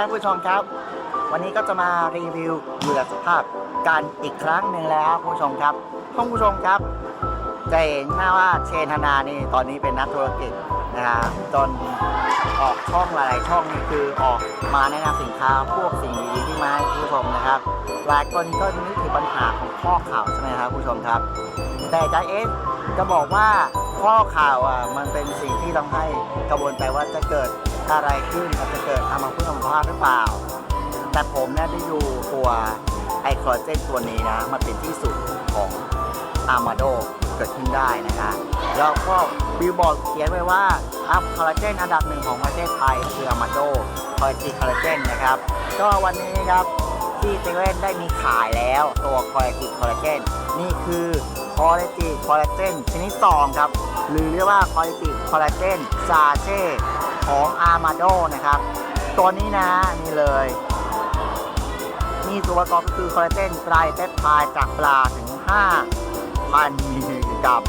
ครับผู้ชมครับ วันนี้ก็จะมารีวิวเหยื่อสภาพกันอีกครั้งหนึ่งแล้วครับผู้ชมครับท่านผู้ชมครับจะเห็นหน้าว่าเชนธนานี่ตอนนี้เป็นนักธุรกิจนะฮะจนออกช่องหลายๆช่องนี่คือออกมาแนะนำสินค้าพวกสิ่งดีๆที่มาให้ผู้ชมนะครับหลายคนก็นึกถึงปัญหาของข้อข่าวใช่ไหมครับผู้ชมครับ แต่อาจาเอสจะบอกว่าข้อข่าวอะมันเป็นสิ่งที่ทำให้กระบวนใจว่าจะเกิด อะไรขึ้นมันจะเกิดอามาพึ่งอัมพาตหรือเปล่า แต่ผมเนี่ยได้ดูตัวไอคอลลาเจนตัวนี้นะ มันเป็นที่สุดของอามาโดเกิดขึ้นได้นะคะแล้วก็บิลบอร์ดเขียนไว้ว่าอัพคอลลาเจนอันดับหนึ่งของประเทศไทยคืออามาโดคอลลาจีคอลลาเจนนะครับ ก็วันนี้ครับที่เซเว่นได้มีขายแล้วตัวคอลลาจีคอลลาเจนนี่คือคอลลาจีคอลลาเจนชนิดซองครับ หรือเรียกว่าคอลลาจีคอลลาเจนซาเช่ ของอามาโดนะครับ ตัวนี้นะนี่เลย มีส่วนประกอบก็คือคอลลาเจนไตรเปปไทด์จากปลาถึง 5,000มิลลิกรัม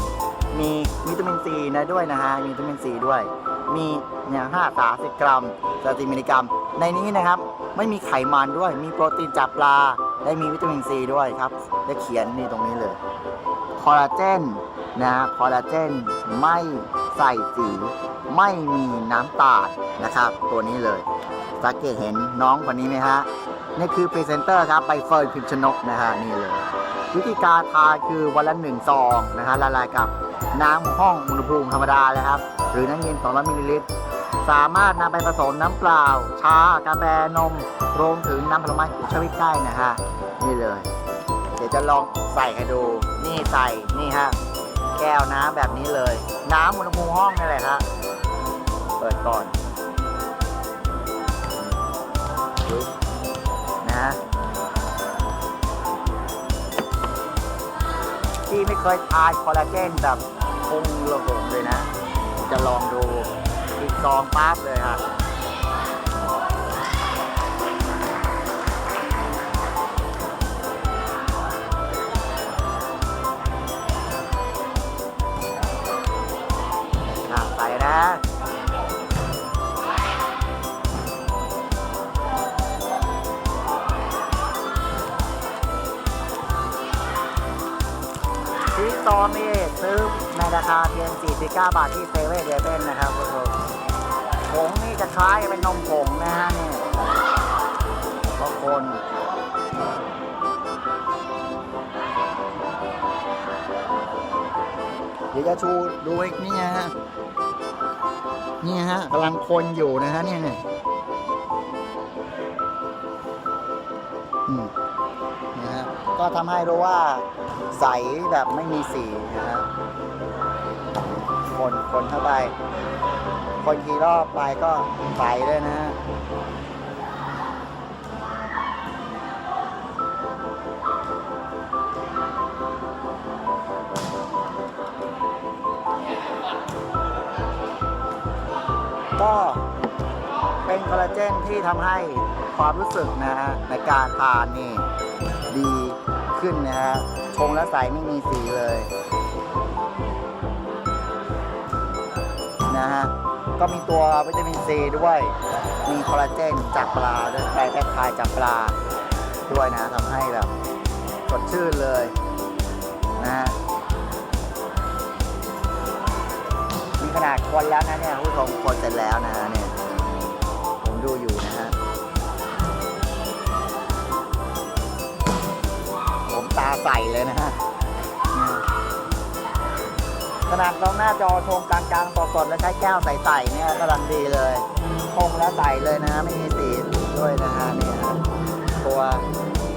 มีวิตามินซีนะด้วยนะฮะมีวิตามินซีด้วย มีเนี่ยห้าสาสิบกรัมสาสิมิลลิกรัม ในนี้นะครับไม่มีไขมันด้วย มีโปรตีนจากปลา และมีวิตามินซีด้วยครับและเขียนนี่ตรงนี้เลย คอลลาเจนนะคอลลาเจนไม่ใส่สี ไม่มีน้ำตาลนะครับ ตัวนี้เลยสังเกตเห็นน้องคนนี้ไหมฮะนี่คือพรีเซนเตอร์ครับใบเฟิร์นพิมชนกนะฮะนี่เลย วิธีการทาคือวันละหนึ่งซองนะฮะละลายกับน้ำห้องอุณหภูมิธรรมดาเลยครับ หรือน้ำเย็น 200มิลลิลิตรสามารถนำไปผสมน้ำเปล่า ชากาแฟนมรวมถึงน้ำผลไม้ชวิตได้นะฮะนี่เลย เดี๋ยวจะลองใส่ให้ดู นี่ใส่นี่ฮะแก้วน้ำแบบนี้เลย น้ำอุณหภูมิห้องนี่แหละครับ เปิดก่อนนะที่ไม่เคยทานคอลลาเจนแบบคงระหงเลยนะ จะลองดูอีกซองปั๊บเลยค่ะใส่นะ ราคาเพียง 49 บาทที่เซเว่นเดเว่นนะครับคุณผู้ชมผงนี่จะคล้ายเป็นนมผงนะฮะนี่บางคนเดี๋ยวจะชูดูอีกนี่ฮะนี่ฮะกำลังคนอยู่นะฮะเนี่ยนี่ยอืมนะฮะก็ทำให้รู้ว่าใสแบบไม่มีสีนะฮะ คนคนเข้าไป คนกี่รอบไปก็ใสเลยนะฮะก็เป็นคอลลาเจนที่ทำให้ความรู้สึกนะฮะในการทานนี่ดีขึ้นนะฮะชงแล้วใสไม่มีสีเลย นะฮะ ก็มีตัววิตามินซีด้วย มีคอลลาเจนจากปลาด้วยไตรแพปไทด์จากปลาด้วยนะทำให้แบบสดชื่นเลยนะฮะมีขนาดคนแล้วนะเนี่ยผู้ชมคนเสร็จแล้วนะฮะเนี่ยผมดูอยู่นะฮะผมตาใสเลยนะฮะ ขนาดเราหน้าจอชมกลางๆสดๆแล้วใช้แก้วใสๆเนี่ยกำลังดีเลยชงแล้วใสเลยนะไม่มีสีด้วยนะฮะเนี่ยฮะตัว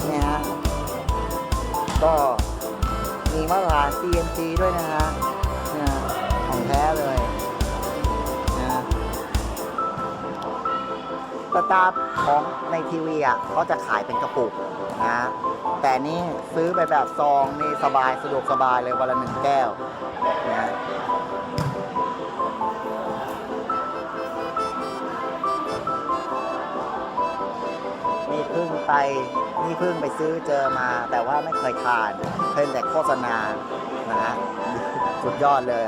เนี่ยฮะก็มีมาตรฐาน CMC ด้วยนะฮะเนี่ยของแท้เลยนะสตาร์ของในทีวีอะเขาจะขายเป็นกระปุกนะแต่นี่ซื้อไปแบบซองนี่สบายสะดวกสบายเลยวันละหนึ่งแก้ว พึ่งไปนี่พึ่งไปซื้อเจอมา แต่ว่าไม่เคยทานเพิ่งแต่โฆษณานะฮะสุดยอดเลย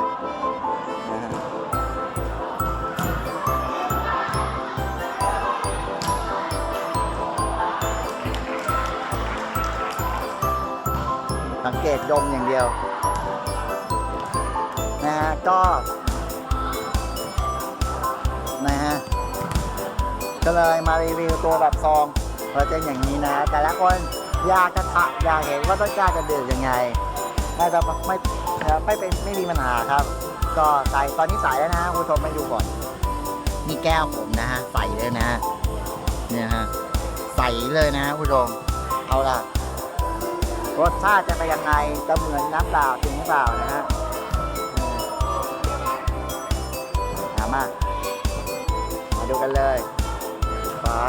สังเกตยมอย่างเดียวนะฮะก็นะฮะก็เลยมารีวิวตัวแบบซอง เราจะอย่างนี้นะ แต่ละคนอยากจะทะอยากเห็นว่าต้นกล้าจะดื่มยังไงน่าจะไม่ไม่เป็นไม่มีปัญหาครับ ก็ใส่ตอนนี้ใส่แล้วนะคุณผู้ชมไม่ดูก่อนนี่แก้วผมนะฮะใส่เลยนะเนี่ยฮะใส่เลยนะคุณผู้ชมเอาล่ะรสชาติจะเป็นยังไงจะเหมือนน้ำเปล่าจริงหรือเปล่านะฮะเออมมามาดูกันเลยฝา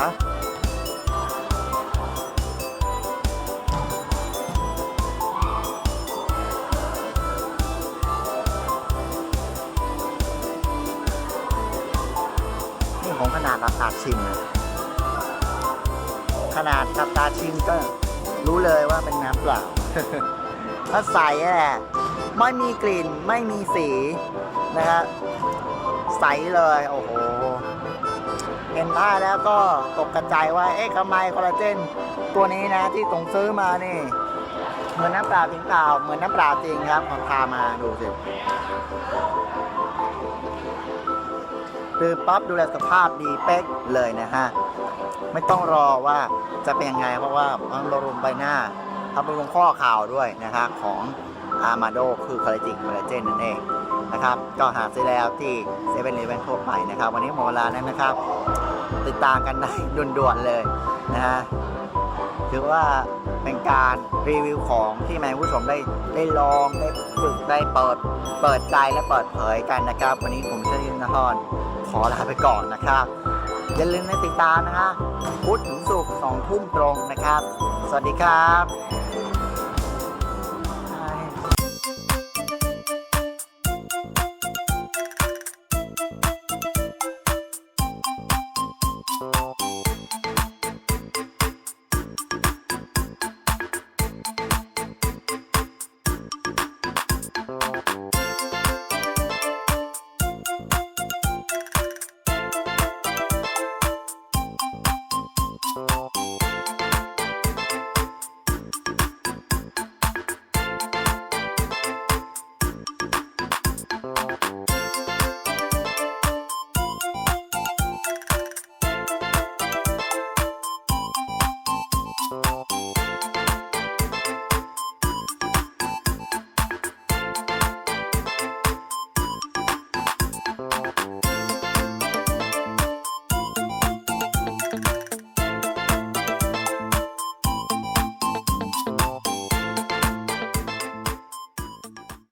ชิม ขนาดกับตาชิมก็รู้เลยว่าเป็นน้ำเปล่าถ้าใสแหละไม่มีกลิ่นไม่มีสีนะฮะใสเลย โอ้โห เห็นท่าแล้วก็ตกกระจายว่า เอ๊ะทำไมคอลลาเจน ตัวนี้นะที่ตรงซื้อมานี่ เหมือนน้ำเปล่าจริงเปล่า เหมือนน้ำเปล่าจริงครับลองพามาดูสิ คือปั๊บดูแลสุขภาพดีเป๊กเลยนะฮะ ไม่ต้องรอว่าจะเป็นยังไงเพราะว่ามันบำรุงใบหน้าทำบำรุงข้อข่าวด้วยนะคะของอามาโดคือคอลลาจิกคอลลาเจนนั่นเองนะครับ ก็หาซื้อแล้วที่เซเว่นเลเวนทั่วไปนะครับ วันนี้หมดเวลาแล้วนะครับ ติดตามกันได้ด่วนๆเลยนะฮะถือว่าเป็นการรีวิวของที่แม่ผู้ชมได้ได้ลองได้ฝึกได้เปิด เปิดใจและเปิดเผยกันนะครับ วันนี้ผมเชลินนคร ขอลาไปก่อนนะครับ อย่าลืมนะติดตามนะฮะพุธถึงศุกร์สองทุ่มตรงนะครับ สวัสดีครับ